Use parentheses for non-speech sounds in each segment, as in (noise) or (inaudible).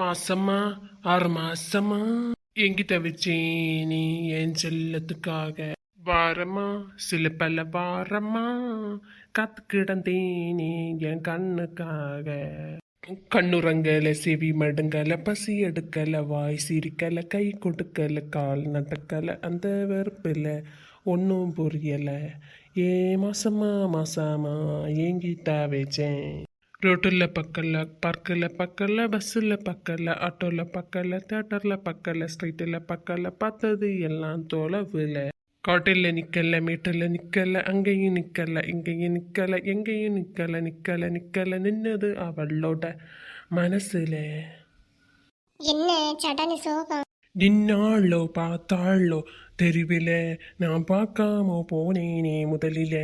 மாசமா ஆறு மாசமா? எங்கிட்ட வச்சே நீ என் செல்லத்துக்காக. வாரமா சில பல வாரமா? காத்து கிடந்தேனே என் கண்ணுக்காக. கண்ணுறங்கல செவி மடுங்கல பசி எடுக்கல வாய் சிரிக்கல கை கொடுக்கல கால் நடக்கல அந்த வெறுப்பில் ஒன்றும் புரியல. ஏ மாசமா மாசமா ஏங்கிட்டா வச்சேன். ரோட்டில் பக்கல்ல பார்க்கில் பக்கல்ல பஸ்ஸில் பக்கல்ல ஆட்டோவில் பக்கல்ல தேட்டரில் பக்கல்ல ஸ்ட்ரீட்டில் பக்கல்ல பார்த்தது எல்லாம் தோலை தொலைவில். காட்டில் நிற்கல மீட்டில் நிற்கல அங்கேயும் நிற்கல இங்கேயும் நிற்கல எங்கேயும் நிற்கல நிற்கல நிற்கல நின்னது அவளோட மனசுல. என்ன? சடனு சோகம். நின்னாளோ பார்த்தாளோ தெருவில் நான் பார்க்காம போனேனே முதலில.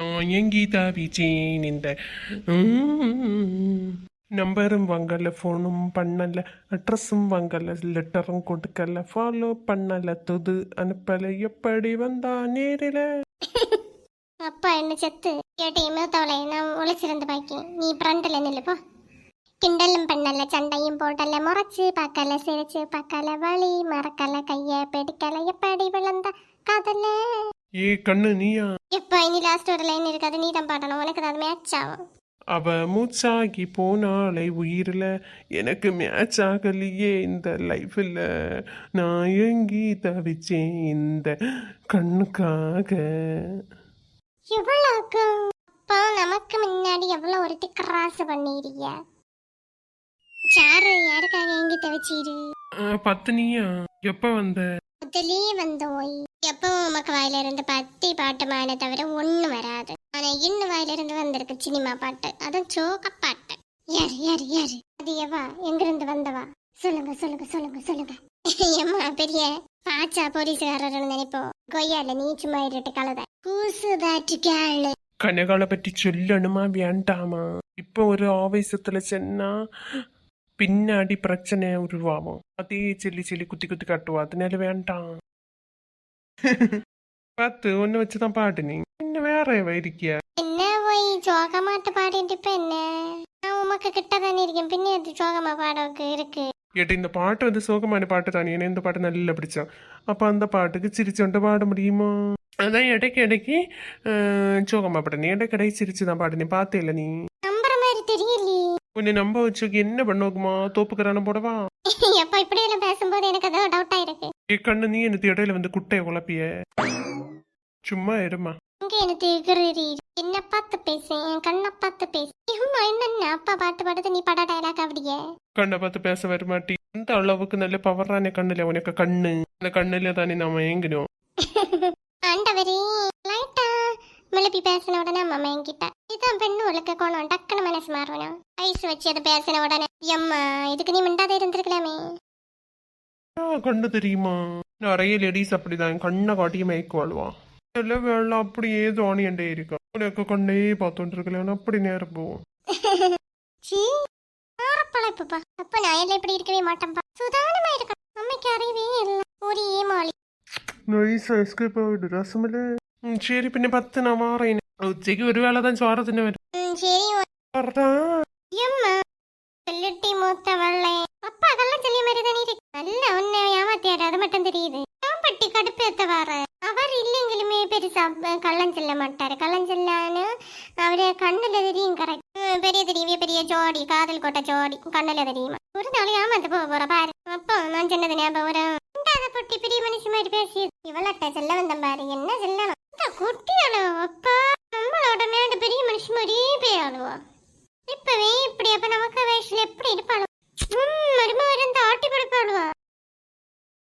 நான் எங்கி தாவிச்சேன் இந்த நம்பரும் வாங்கல ஃபோனும் பண்ணல அட்ரஸும் வாங்கல லெட்டரும் கொடுக்கல ஃபாலோ பண்ணல துது அனுப்பல எப்படி வந்தா நேரில? (laughs) அப்பா என்ன செத்து? கேட்டையும் தவளை நான் உழைச்சிருந்து பாக்கி நீ ஃப்ரண்ட்ல நில்லுப்போ கிண்டலும் பண்ணல சண்டையும் போடல முறைச்சு பார்க்கல சிரிச்சு பார்க்கல வழி மறக்கல கைய பிடிக்கல எப்படி விழுந்த காதல்ல ஏ கண்ணு நீயா? எப்பா இனி லாஸ்ட் ஒரு லைன் இருக்காது நீ தான் பாடணும் உனக்கு அது மேட்ச் ஆகும். அவ மூச்சாகி போனாலே உயிரில் எனக்கு மேட்ச் ஆகலையே இந்த லைஃப்பில் நான் எங்கி தவிச்சேன் இந்த கண்ணுக்காக. அப்பா நமக்கு முன்னாடி எவ்வளோ ஒருத்தி கிராஸ் பண்ணிடுறிய சாரு யாருக்காக எங்கிட்ட வச்சிரு? ஆ, பத்தினியா? எப்போ வந்த? முதலே வந்தோய். எப்பவும் உமக்கு வாயில இருந்து பத்தி பாட்டுமான தவிர ஒண்ணு வராது. ஆனா இன்னும் வாயில இருந்து வந்திருக்கு சினிமா பாட்டு. அதுவும் சோக பாட்டு. யாரு யாரு யாரு? அது எவா? எங்க இருந்து வந்தவா? சொல்லுங்க சொல்லுங்க சொல்லுங்க சொல்லுங்க. ஏம்மா பெரிய பாச்சா போலீஸ்காரர் நினைப்போம் கொய்யால நீ சும்மா இருட்டு கலத. கூசு தாட்டு கேளு. கனகால பற்றி சொல்லணுமா வேண்டாமா? இப்போ ஒரு ஆவேசத்துல சென்னா பின்னாடி பிரச்சனை உருவாகும். அதே சொல்லி சொல்லி குத்தி குத்தி காட்டுவா. அதனால வேண்டாம். பார்த்து ஒன்று வச்சுதான் பாடு நீ. வேற இருக்கியா? என்ன போய் சோகமாட்டு பாடிட்டு இப்ப என்ன? நான் உமக்கு கிட்ட தானே இருக்கேன். பின்ன அது சோகமா பாடவுக்கு இருக்கு? ஏட்ட இந்த பாட்டு வந்து சோகமான பாட்டு தானே. ஏன்னா இந்த பாட்டு நல்லா பிடிச்சான் அப்போ அந்த பாட்டுக்கு சிரிச்சோண்டு பாட முடியுமா? அதான் இடைக்கு இடைக்கு சோகமா பாடுனே இடைக்கு இடைக்கு சிரிச்சு தான் பாடுனே பார்த்தே இல்லை நீ? உன்னை நம்ப வச்சுக்கு என்ன பண்ணுவோக்குமா? தோப்புக்கிறான போடவா? (laughs) எப்ப இப்படி எல்லாம் பேசும்போது எனக்கு அதான் டவுட்டா இருக்கு. ஏ கண்ணு நீ எனக்கு இடையில வந்து குட்டையை குழப்பிய. சும்மா இருமா. இங்க எனக்கு எகிறி என்ன பார்த்து பேசு என் கண்ணை பார்த்து பேசு. அம்மா என்ன அப்பா பாட்டு பாடுது நீ பட டயலாக் அப்படியே கண்ணை பார்த்து பேச வருமாட்டி அந்த அளவுக்கு நல்ல பவரான கண்ணுல உனக்கு கண்ணு. அந்த கண்ணுல தானே நாம ஏங்கினோம். (laughs) ஆண்டவரே. மிளப்பி பேசின உடனே அம்மா என்கிட்ட இதான் பெண்ணு உலக்க கோணம் டக்குன்னு மனசு மாறணும் ஐஸ் வச்சு அதை பேசின உடனே எம்மா இதுக்கு நீ மிண்டாத இருந்திருக்கலாமே ஆ, கண்ணு தெரியுமா நிறைய லேடிஸ் அப்படிதான் கண்ணை காட்டியே மயக்குவாளுவா சில வேலை அப்படியே தோணியண்டே இருக்கும் உனக்கு கண்ணே பார்த்துட்டு இருக்கல அப்படி நேரம் போவோம் சீ ஆரப்பழப்புப்பா அப்ப நான் எல்லாம் இப்படி இருக்கவே மாட்டேன்ப்பா சுதாரணமா இருக்கணும் அம்மைக்கு அறிவே இல்லை ஒரே மாலி നൈസ് എസ്കേപ്പ് ആയിട്ട് രസമില്ലേ ഉം, ശരി പിന്നെ പത്ത് ഞാൻ മാറേനെ ഉച്ചയ്ക്ക് ഒരു വേള താൻ ചോറ തന്നെ വരും ம் சரி പറഞ്ഞാ எம்மா சொல்லிட்டி மூத்தவள்ளே அப்பா அதெல்லாம் சொல்லிய மாதிரி தானே இருக்கு நல்ல உன்னை ஏமாத்தியாரு அது மட்டும் தெரியுது பட்டி கடுப்பேத்த வர அவர் இல்லைங்களுமே பெருசா அஹ், கள்ளம் சொல்ல மாட்டாரு கள்ளம் சொல்லான்னு அவரு கண்ணுல தெரியும் கரெக்ட் பெரிய தெரியவே பெரிய ஜோடி காதல் கொட்ட ஜோடி கண்ணுல தெரியுமா ஒரு நாள் ஏமாந்து போக போற பாரு அப்போ நான் சொன்னது ஞாபகம் வரும் இந்தாத பொட்டி பெரிய மனுஷன் மாதிரி பேசி இவளட்ட சொல்ல வந்தேன் பாரு என்ன சொல்லணும் கொட்டி அழுவா அப்பா நம்மளோட நாட்டு பெரிய மனுஷன் மாதிரியே போய் அழுவா இப்பவே இப்படி அப்ப நமக்கு வயசுல எப்படி இருப்பாளோ மருமக இருந்து ஆட்டி படுப்பாளுவா.